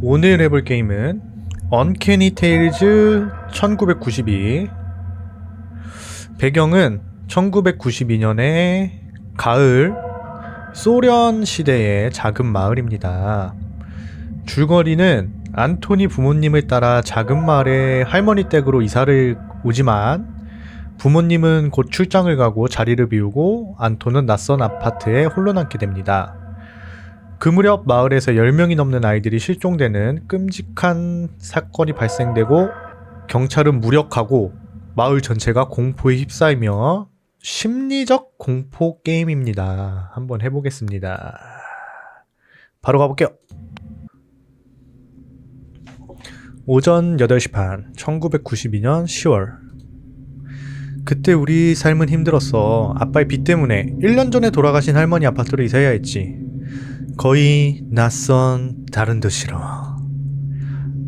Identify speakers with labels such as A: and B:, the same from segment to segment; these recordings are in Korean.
A: 오늘 해볼 게임은 언캐니 테일즈 1992 배경은 1992년의 가을 소련 시대의 작은 마을입니다. 줄거리는 안토니 부모님을 따라 작은 마을에 할머니 댁으로 이사를 오지만 부모님은 곧 출장을 가고 자리를 비우고 안토는 낯선 아파트에 홀로 남게 됩니다. 그 무렵 마을에서 10명이 넘는 아이들이 실종되는 끔찍한 사건이 발생되고 경찰은 무력하고 마을 전체가 공포에 휩싸이며 심리적 공포 게임입니다. 한번 해보겠습니다. 바로 가볼게요. 오전 8시 반, 1992년 10월. 그때 우리 삶은 힘들었어. 아빠의 빚 때문에 1년 전에 돌아가신 할머니 아파트로 이사해야 했지. 거의 낯선 다른 도시로.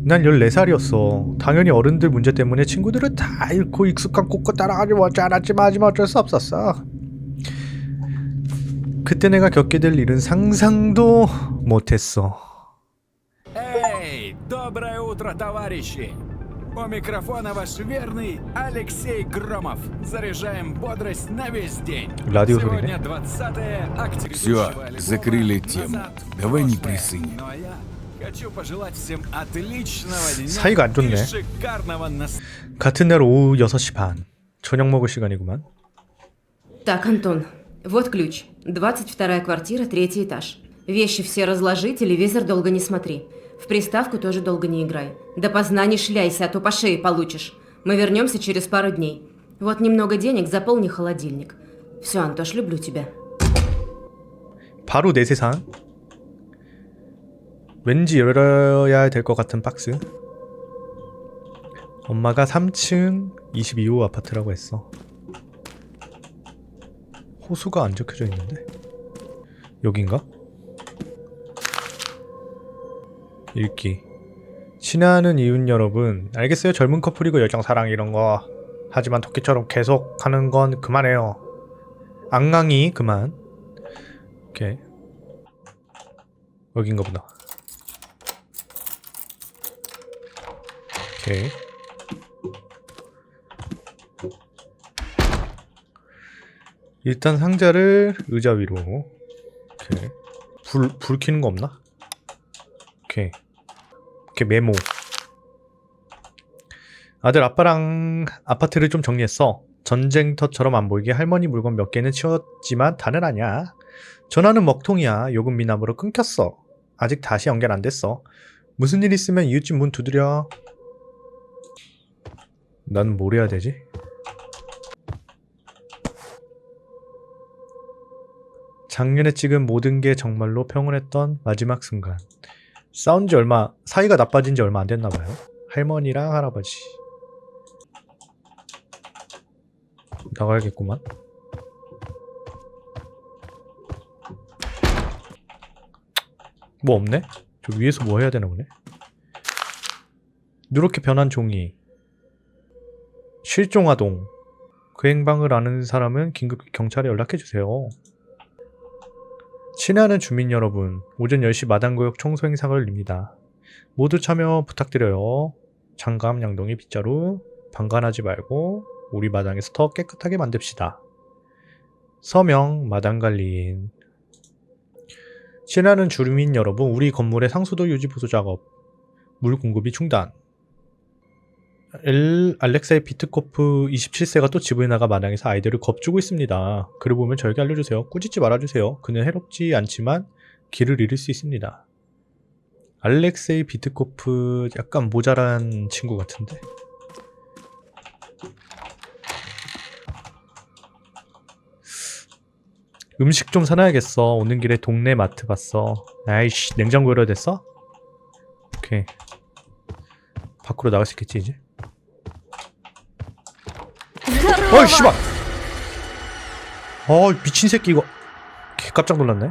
A: 난 14살이었어. 당연히 어른들 문제 때문에 친구들을 다 잃고 익숙한 곳과 따라가지 못지 않았지만 하지만 어쩔 수 없었어. 그때 내가 겪게 될 일은 상상도 못했어.
B: Эй, доброе утро, товарищи! У микрофона ваш верный Алексей Громов. Заряжаем бодрость на весь день.
A: Радио
B: Сегодня
A: Время.
B: 20 октября.
C: Всё,
B: Ведущего альбома
C: закрыли
B: «Назад
C: тему.
B: в
C: Давай не
B: прошлое».
C: присынь.
B: Ну а я хочу пожелать всем отличного дня
A: 사이가 안 좋네.
B: и шикарного настроения.
A: 같은 날 오후 6시 반. 저녁 먹을 시간이구만.
D: Так, Антон, вот ключ. 22 квартира, третий этаж. Вещи все разложи, телевизор долго не смотри. В приставку тоже долго не играй. Допоздна не шляйся, а то по шее получишь. Мы вернемся через пару дней. Вот немного денег, заполни холодильник. Все, Антош, люблю тебя.
A: 바로 내 세상. 왠지 열어야 될 것 같은 박스. 엄마가 3층 22호 아파트라고 했어. 호수가 안 적혀져 있는데. 여긴가? 읽기. 친애하는 이웃 여러분, 알겠어요. 젊은 커플이고 열정 사랑 이런 거. 하지만 토끼처럼 계속 하는 건 그만해요. 앙앙이 그만. 오케이. 여긴가 보다. 오케이. 일단 상자를 의자 위로. 오케이. 불, 불 켜는 거 없나? 오케이. 오케이, 메모. 아들 아빠랑 아파트를 좀 정리했어. 전쟁터처럼 안 보이게 할머니 물건 몇 개는 치웠지만 다는 아니야. 전화는 먹통이야. 요금 미납으로 끊겼어. 아직 다시 연결 안 됐어. 무슨 일 있으면 이웃집 문 두드려. 난 뭘 해야 되지? 작년에 찍은 모든 게 정말로 평온했던 마지막 순간. 싸운 지 얼마, 사이가 나빠진 지 얼마 안 됐나 봐요. 할머니랑 할아버지. 나가야겠구만. 뭐 없네? 저 위에서 뭐 해야 되나 보네. 누렇게 변한 종이. 실종아동. 그 행방을 아는 사람은 긴급히 경찰에 연락해주세요. 친애하는 주민 여러분, 오전 10시 마당구역 청소 행사가 열립니다. 모두 참여 부탁드려요. 장감 양동이 빗자루, 방관하지 말고 우리 마당에서 더 깨끗하게 만듭시다. 서명 마당관리인 친애하는 주민 여러분, 우리 건물의 상수도 유지 보수 작업, 물 공급이 중단. 엘, 알렉사이 비트코프 27세가 또 집을 나가 마당에서 아이들을 겁주고 있습니다. 글을 보면 저에게 알려주세요. 꾸짖지 말아주세요. 그는 해롭지 않지만 길을 잃을 수 있습니다. 알렉세이 비트코프 약간 모자란 친구 같은데. 음식 좀 사놔야겠어. 오는 길에 동네 마트 봤어. 아이씨, 냉장고 열어야 됐어? 오케이. 밖으로 나갈 수 있겠지, 이제? 어이, 씨발! 어, 미친 새끼, 이거. 개 깜짝 놀랐네.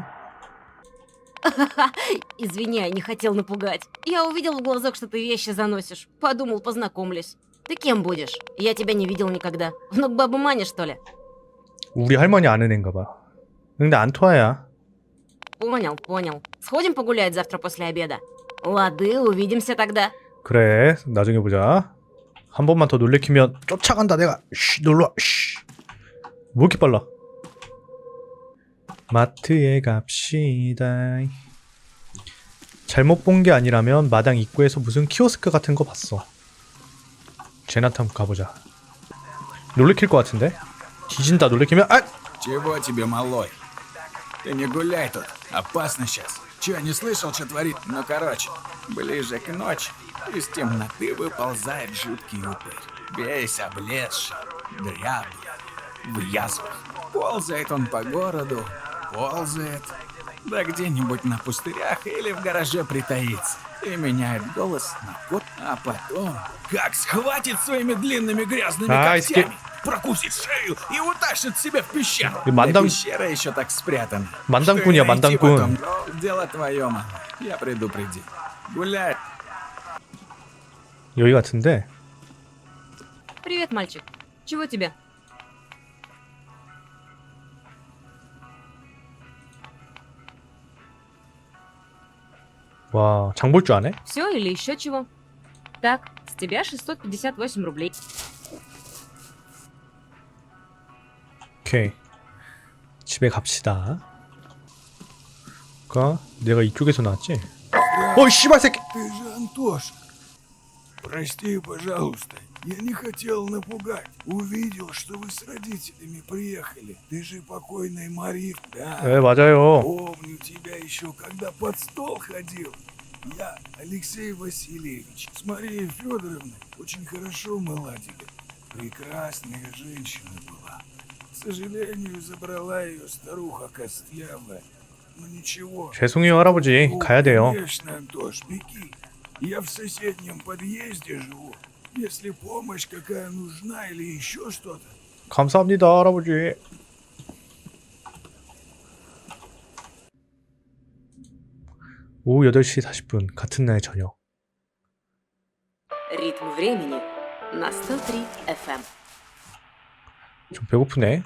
D: Извини, я не хотел напугать. Я увидел в глазок, что ты вещи заносишь. Подумал, познакомлюсь. Ты кем будешь? Я тебя не видел никогда. Внук бабы Мани, что ли?
A: 우리 할머니 아는 애인가 봐. 근데 안토아야.
D: Понял, понял. Сходим погулять завтра после обеда? Лады, увидимся тогда.
A: 그래 나중에 보자 한 번만 더 놀래키면 쫓아간다 내가 쉬 놀러와 쉬. 뭐 이렇게 빨라 마트에 갑시다 잘못 본 게 아니라면 마당 입구에서 무슨 키오스크 같은 거 봤어 제나탐 가보자 놀래킬 것 같은데 뒤진다 놀래키면 아!
B: Чего тебе, малой? Ты не гуляй тут. Опасно сейчас. Че, не слышал, что творит? Ну, короче, ближе к ночи из темноты выползает жуткий упырь. Весь облезший, дряблый, в язвах. Ползает он по городу, ползает. Да где-нибудь на пустырях или в гараже притаится. И меняет голос на кот, а потом... Как схватит своими длинными грязными
A: А,
B: когтями, прокусит шею и утащит себя в пещеру.
A: И мандан-
B: Да пещера еще так спрятана. И найти
A: манданкун.
B: потом, Дело твое, мама. Я предупредил. Гуляй.
A: 여기 같은데
D: Привет, мальчик. Чего тебе?
A: 와 장 볼 줄 아네?
D: Все или еще чего? Так, с тебя 658 рублей.
A: 오케이 집에 갑시다 그니까 내가 이쪽에서 나왔지? 어이 씨발 새끼
C: Ты же Антоша. Прости, пожалуйста. Я не хотел напугать. Увидел, что вы с родителями приехали. Ты же покойный Мариф, да?
A: 네 맞아요
C: Помню тебя еще, когда под стол ходил. Я Алексей Васильевич. С Марией Федоровной очень хорошо мы ладили. Прекрасная женщина была. К сожалению, забрала ее старуха Костлявая. Но ничего.
A: 죄송해요 할아버지
C: Ну,
A: 가야 돼요
C: Конечно, Антош, беги. Я в соседнем подъезде живу. Если помощь какая нужна или еще что-то,
A: 감사합니다 할아버지 오후 8시 40분 같은 날 저녁
D: Ритм времени на 103 FM.
A: 좀 배고프네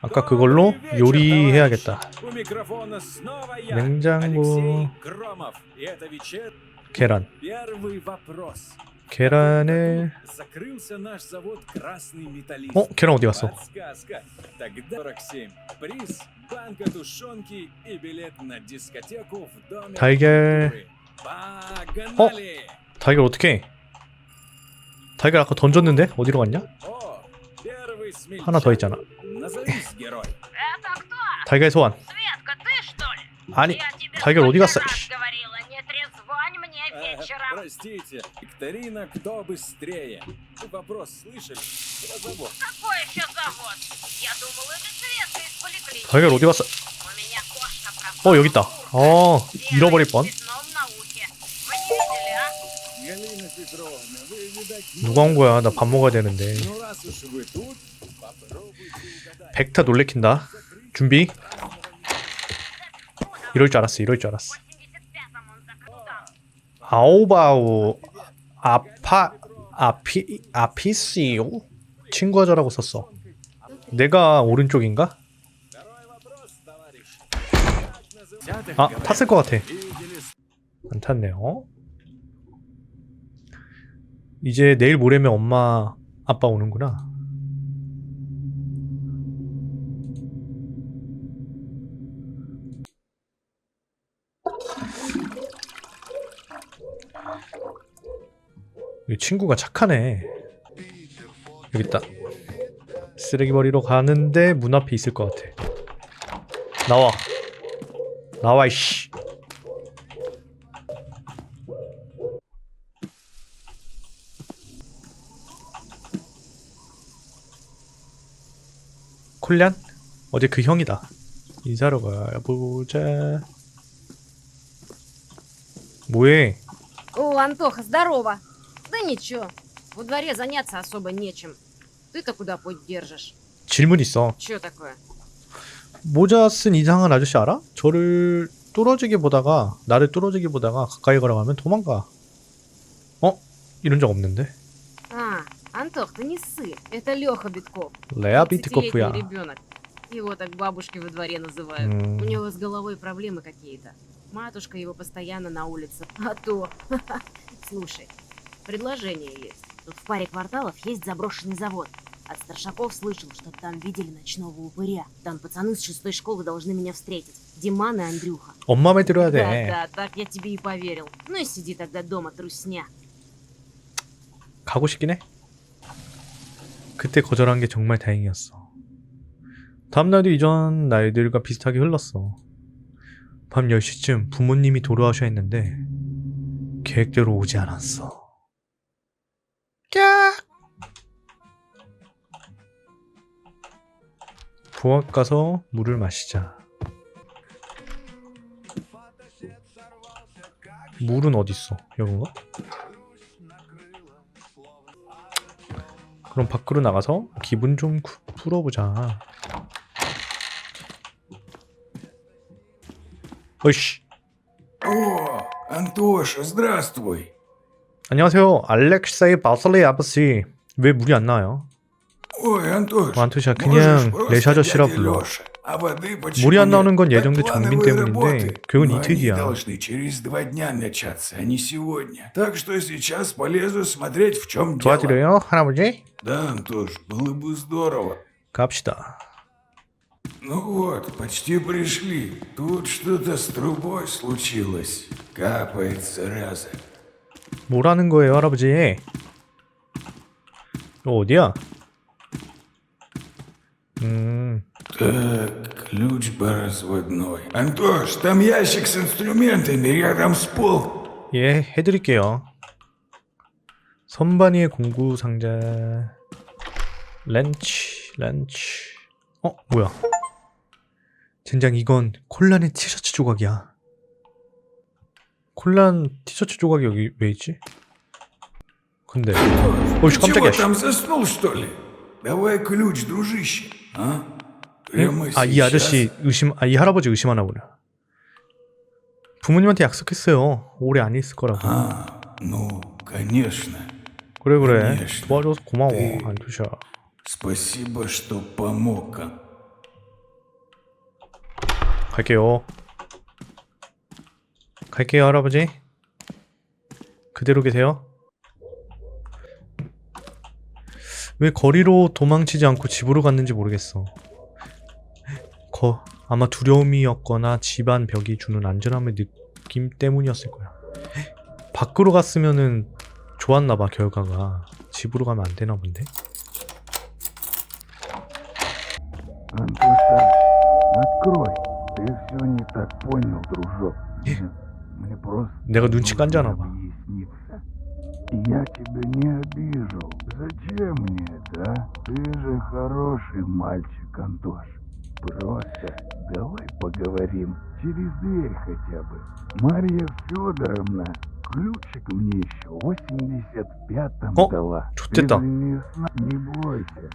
A: 아까 그걸로 요리해야겠다
B: У микрофона снова я,
A: 냉장고. 계란.
B: 계란에
A: 어? 계란 어디 갔어? 달걀
B: 어?
A: 달걀 어떻게 달걀 아까 던졌는데 어디로 갔냐? 하나 더 있잖아 달걀 소환 아니 달걀 어디 갔어?
B: простите, викторина «Кто быстрее?» Вопрос слышали? Про завод.
E: Какой еще завод? Я думал, это Светка из поликлиники.
A: 달걀 어디 갔어?
E: У меня кошка пропала.
A: 어 여기 있다 어
E: Серая,
A: 잃어버릴
E: с
A: 뻔
E: пятном на ухе. Вы не видели, а?
B: Галина Петровна, вы, видать,
A: 누가 온 거야 나 밥 먹어야 되는데
B: Ну, раз уж вы тут, попробуйте угадать.
A: 백타 놀래킨다 준비 이럴 줄 알았어 이럴 줄 알았어 아오바오 아파 아피 아피시오 친구하자라고 썼어. 내가 오른쪽인가? 아 탔을 것 같아. 안 탔네요. 이제 내일 모레면 엄마 아빠 오는구나. 친구가 착하네 여기 있다 쓰레기 버리러 가는데 문 앞에 있을 것 같아 나와 나와 이씨 콜련? 어제 그 형이다. 인사하러 가보자. 뭐해?
F: О, Антоха, здорово. Да ничего, во дворе заняться особо нечем. Ты-то куда путь держишь?
A: 질문 있어.
F: Чё такое?
A: 모자 쓴 이상한 아저씨 알아? 저를 뚫어지게 보다가 나를 뚫어지게 보다가 가까이 걸어가면 도망가. 어? 이런 적 없는데?
F: А, Антох, ты не ссы. Это Леха Битков.
A: 레아 비트코프야.
F: ребенок. Его так бабушки во дворе называют.
A: 음,
F: У него с головой проблемы какие-то. Матушка его постоянно на улице. А то... Слушай, предложение есть. Тут в паре кварталов есть заброшенный завод. От старшаков слышал, что там видели ночного упыря. Там пацаны с шестой школы должны меня встретить. Диман и Андрюха.
A: 엄마 말 들어야 돼.
F: Да-да, так я тебе и поверил. Ну и сиди тогда дома, трусня.
A: 가고 싶긴 해. 그때 거절한 게 정말 다행이었어. 다음날도 이전 날들과 비슷하게 흘렀어. 밤 10시쯤 부모님이 돌아오셔야 했는데 계획대로 오지 않았어. 부엌 가서 물을 마시자. 물은 어딨어? 여긴가? 그럼 밖으로 나가서 기분 좀 구- 풀어보자. 어이씨.
C: О, Антоша, здравствуй.
A: 안녕하세요. 알렉세이 바슬리 아버지. 왜 물이 안 나와요?
C: 완투샷
A: 그냥 레시 아저씨라 불러. 물이 안 나오는 건 예정된 정빈 때문인데
C: 그건
A: 이틀이야. 도와드려요, 할아버지? 갑시다.
C: Ну
A: 뭐라는 거예요, 할아버지? 어디야?
C: Так, ключ разводной. Антош, там ящик с инструментами рядом с пол.
A: 예, 해드릴게요. 선반위의 공구 상자, 렌치, 렌치. 어, 뭐야? 젠장 이건 콜란의 티셔츠 조각이야. 콜란 티셔츠 조각이 여기 왜 있지? 근데
C: Антош,
A: Ой,
C: ты
A: 깜짝이야,
C: чего
A: 씨.
C: там заснул, что ли? Давай ключ, дружище, а? Прямо
A: 아, 이
C: сейчас.
A: 아저씨 의심, 아, 이 할아버지 의심하나 보네. 부모님한테 약속했어요. 오래 안 있을 거라고.
C: А, ну, конечно.
A: 그래 그래.
C: конечно.
A: 도와줘서 고마워.
C: 네.
A: 안투샤.
C: Спасибо, что помог. а.
A: 갈게요. 갈게요, 할아버지. 그대로 계세요. 왜 거리로 도망치지 않고 집으로 갔는지 모르겠어. 거, 아마 두려움이었거나 집안 벽이 주는 안전함의 느낌 때문이었을 거야. 밖으로 갔으면은 좋았나봐, 결과가. 집으로 가면 안 되나 본데?
C: Антоша, открой. Ты все не так понял, дружок. Мне просто
A: 내가 눈치 깐잖아 봐.
C: объясниться. Я тебя не обижу. Зачем мне это, а? Ты же хороший мальчик, Антош. Просто давай поговорим через дверь хотя бы. Марья Федоровна ключик мне еще в 85-м
A: О,
C: дала.
A: 좋댔다.
C: Ты не, зна- не бойся.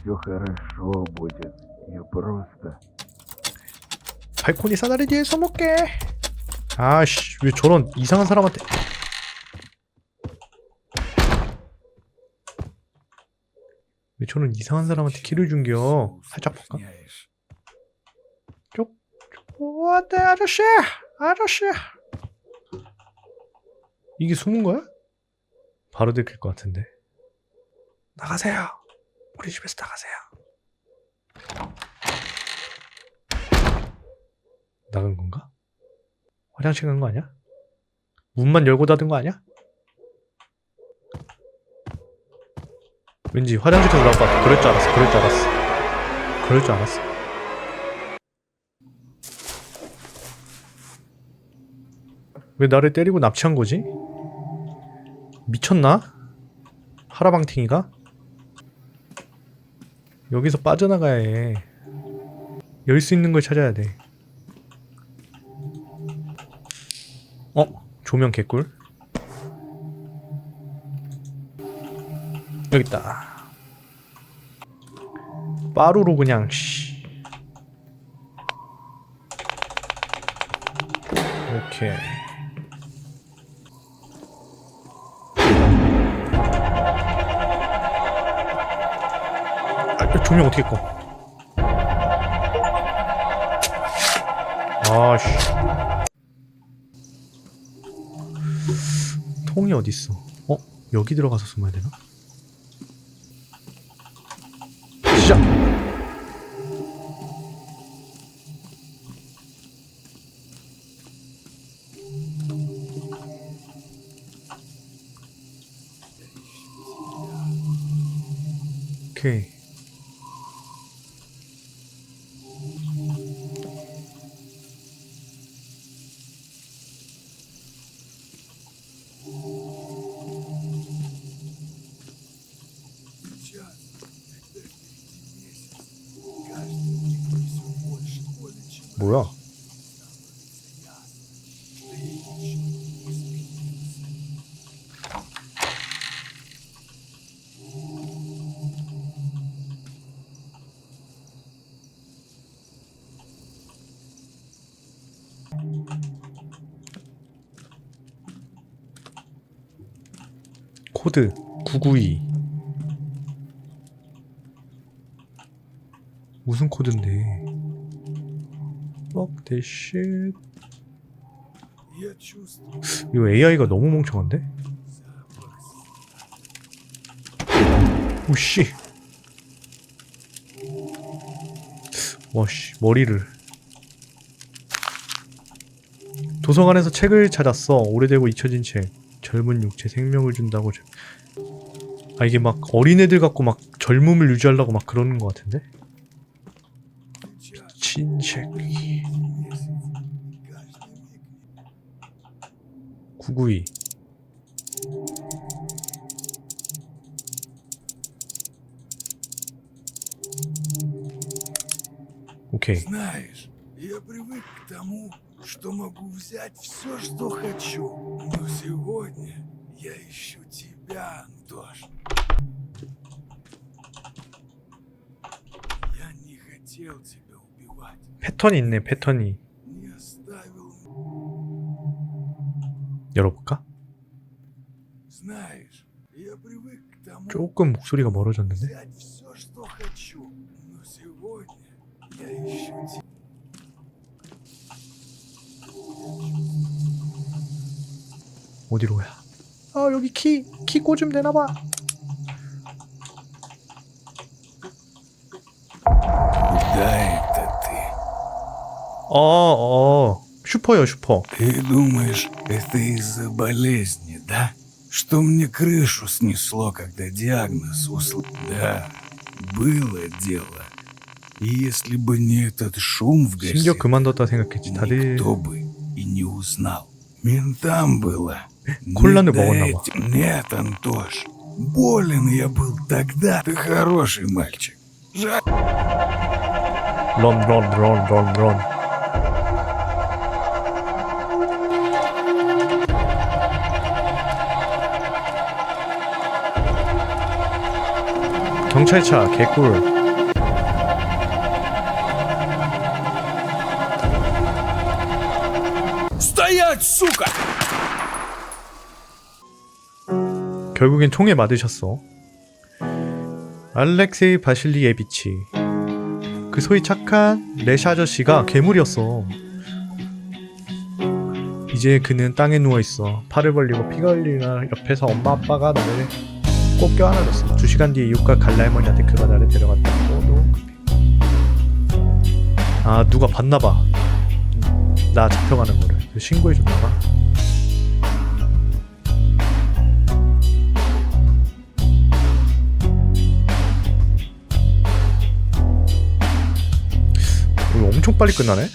C: Все хорошо будет. Я просто...
A: 발코니 사다리 뒤에서 먹게. 아씨, 왜 저런 이상한 사람한테. 왜 저런 이상한 사람한테 키를 준겨? 살짝 볼까? 쪽, 쪽, 안돼 아저씨, 아저씨. 이게 숨은 거야? 바로 들킬 것 같은데. 나가세요. 우리 집에서 나가세요. 나간 건가? 화장실 간 거 아니야? 문만 열고 닫은 거 아니야? 왠지 화장실에서 나올 것 같아. 그럴 줄 알았어. 그럴 줄 알았어. 그럴 줄 알았어. 왜 나를 때리고 납치한 거지? 미쳤나? 하라방팅이가? 여기서 빠져나가야 해. 열 수 있는 걸 찾아야 돼. 어? 조명 개꿀 여기 있다 빠루로 그냥 씨. 오케이 조명 어떻게 꺼? 아씨. 통이 어딨어? 어? 여기 들어가서 숨어야 되나? 뭐야? 코드 992 무슨 코드인데 이거 AI가 너무 멍청한데? 오씨. 와씨 머리를. 도서관에서 책을 찾았어. 오래되고 잊혀진 책. 젊은 육체 생명을 준다고 저... 아 이게 막 어린애들 갖고 막 젊음을 유지하려고 막 그러는 것 같은데? 미친
C: 책이
A: 992 오케이
C: Знаешь, я привык к тому, что могу взять все, что хочу. Но сегодня я ищу тебя, Антош. Я не хотел тебя убивать.
A: 패턴이 있네 패턴이 열어볼까? 조금 목소리가 멀어졌는데. 어디로 가야? 아 여기 키! 키 꽂으면 되나봐!
C: 어어
A: 어. 어. 슈퍼요 슈퍼
C: Ты думаешь, это из-за болезни, да? Что мне крышу снесло, когда диагноз услышал? Да, было дело. И если бы не этот шум в
A: 심지어
C: газете,
A: 그만뒀다 생각했지 다들
C: никто бы и не узнал. Ментам было. не
A: 콜라를
C: до
A: 먹었나 봐.
C: этих. Нет, Антош. Болен я был тогда. Ты хороший мальчик. Жаль,
A: 런런런런런 경찰차 개꿀
C: Стоять, сука!
A: 결국엔 총에 맞으셨어 알렉세이 바실리예비치 그 소위 착한 레샤 아저씨가 괴물이었어 이제 그는 땅에 누워있어 팔을 벌리고 피가 흘리나 옆에서 엄마 아빠가 나를 꼭 껴안아줬어 두 시간 뒤에 이웃과 갈라할머니한테 그가 나를 데려갔다고 너 급해 아 누가 봤나봐. 나 잡혀가는 거를. 신고해줬나봐. 이거 엄청 빨리 끝나네